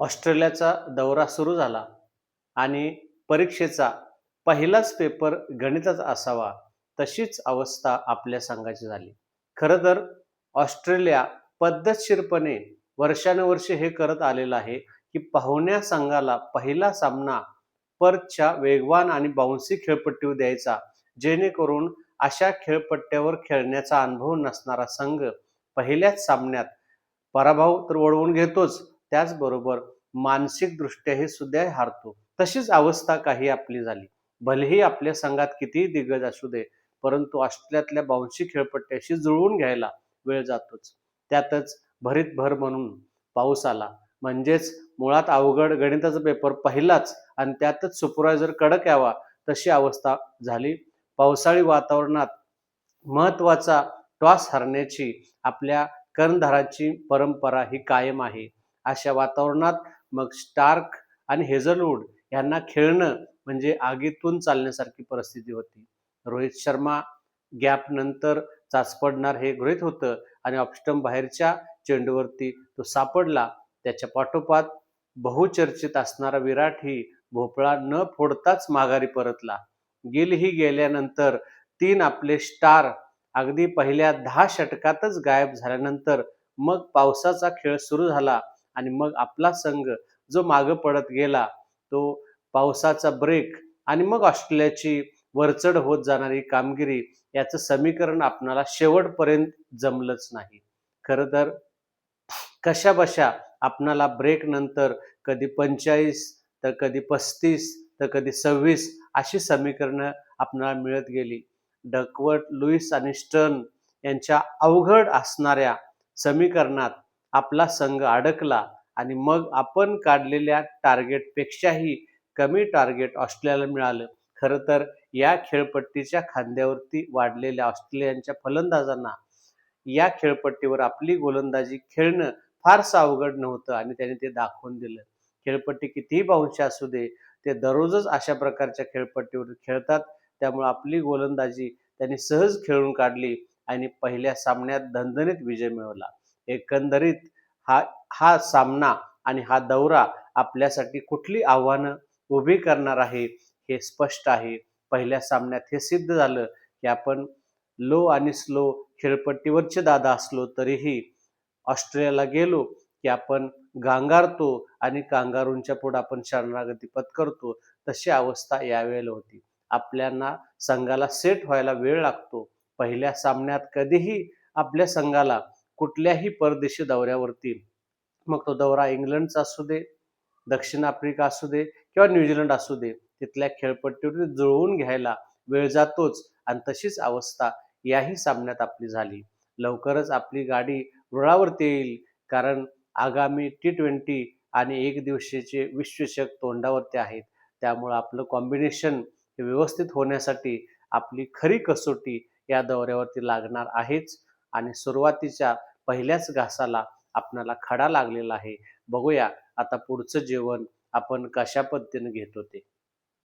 ऑस्ट्रेलियाचा दौरा सुरू झाला आणि परीक्षेचा पहिलाच पेपर गणिताचा असावा तशीच अवस्था आपल्या संघाची झाली. खरं तर ऑस्ट्रेलिया पद्धतशीरपणे वर्षानुवर्षे हे करत आलेलं आहे की पाहुण्या संघाला पहिला सामना पर्थच्या वेगवान आणि बाउन्सी खेळपट्टीवर द्यायचा जेणेकरून अशा खेळपट्ट्यावर खेळण्याचा अनुभव नसणारा संघ पहिल्याच सामन्यात पराभव तर ओढवून घेतोच त्याचबरोबर मानसिकदृष्ट्याही सुद्धा हारतो. तशीच अवस्था काही आपली झाली. भलेही आपल्या संघात कितीही दिग्गज असू दे परंतु ऑस्ट्रेलियातल्या बाउन्सी खेळपट्ट्याशी जुळवून घ्यायला वेळ जातोच. त्यातच भरीत भर म्हणून पाऊस आला. म्हणजेच मुळात अवघड गणिताचा पेपर पहिलाच आणि त्यातच सुपरवायझर कडक यावा तशी अवस्था झाली. पावसाळी वातावरणात महत्त्वाचा टॉस हरण्याची आपल्या कर्णधाराची परंपरा ही कायम आहे. अशा वातावरणात मग स्टार्क आणि हेझलवूड यांना खेळणं म्हणजे आगीतून चालण्यासारखी परिस्थिती होती. रोहित शर्मा गॅप नंतर चाचपडणार हे गृहित होतं आणि ऑप्स्टम बाहेरच्या चेंडूवरती तो सापडला. त्याच्या पाठोपाठ बहुचर्चित असणारा विराट ही भोपळा न फोडताच माघारी परतला. गिलही गेल्यानंतर तीन आपले स्टार अगदी पहिल्या दहा षटकातच गायब झाल्यानंतर मग पावसाचा खेळ सुरू झाला. आणि मग आपला संघ जो मागं पडत गेला तो पावसाचा ब्रेक आणि मग ऑस्ट्रेलियाची वरचढ होत जाणारी कामगिरी याचं समीकरण आपणाला शेवटपर्यंत जमलंच नाही. खरं तर कशा बशा आपणाला ब्रेक नंतर कधी पंचेचाळीस तर कधी पस्तीस तर कधी सव्वीस अशी समीकरणं आपणाला मिळत गेली. डकवर्ट लुईस आणि स्टर्न यांच्या अवघड असणाऱ्या समीकरणात आपला संघ अडकला आणि मग आपण काढलेल्या टार्गेटपेक्षाही कमी टार्गेट ऑस्ट्रेलियाला मिळालं. खरं तर या खेळपट्टीच्या खांद्यावरती वाढलेल्या ऑस्ट्रेलियांच्या फलंदाजांना या खेळपट्टीवर आपली गोलंदाजी खेळणं फारसं अवघड नव्हतं आणि त्याने ते दाखवून दिलं. खेळपट्टी कितीही बाउन्शी असू दे ते दररोजच अशा प्रकारच्या खेळपट्टीवर खेळतात. त्यामुळे आपली गोलंदाजी त्यांनी सहज खेळून काढली आणि पहिल्या सामन्यात दणदणीत विजय मिळवला. एकंदरीत हा हा सामना आणि हा दौरा आपल्यासाठी कुठली आव्हानं उभी करणार आहे हे स्पष्ट आहे. पहिल्या सामन्यात हे सिद्ध झालं की आपण लो आणि स्लो खेळपट्टीवरचे दादा असलो तरीही ऑस्ट्रेलियाला गेलो की आपण गांगारतो आणि कांगारूंच्या पुढे आपण शरणागती पत्करतो तशी अवस्था यावेळेला होती. आपल्याला संघाला सेट व्हायला वेळ लागतो. पहिल्या सामन्यात कधीही आपल्या संघाला कुठल्याही परदेशी दौऱ्यावरती. मग तो दौरा इंग्लंडचा असू दे दक्षिण आफ्रिका असू दे किंवा न्यूझीलंड असू दे तिथल्या खेळपट्टीवर जुळवून घ्यायला वेळ जातोच आणि तशीच अवस्था याही सामन्यात आपली झाली. लवकरच आपली गाडी रुळावरती येईल कारण आगामी टी ट्वेंटी आणि एक दिवशीचे विश्वचषक तोंडावरती आहेत. त्यामुळं आपलं कॉम्बिनेशन हे व्यवस्थित होण्यासाठी आपली खरी कसोटी या दौऱ्यावरती लागणार आहेच आणि सुरुवातीच्या पहिल्याच घासाला आपणाला खडा लागलेला आहे. बघूया आता पुढचं जेवण आपण कशा पद्धतीने घेत होते.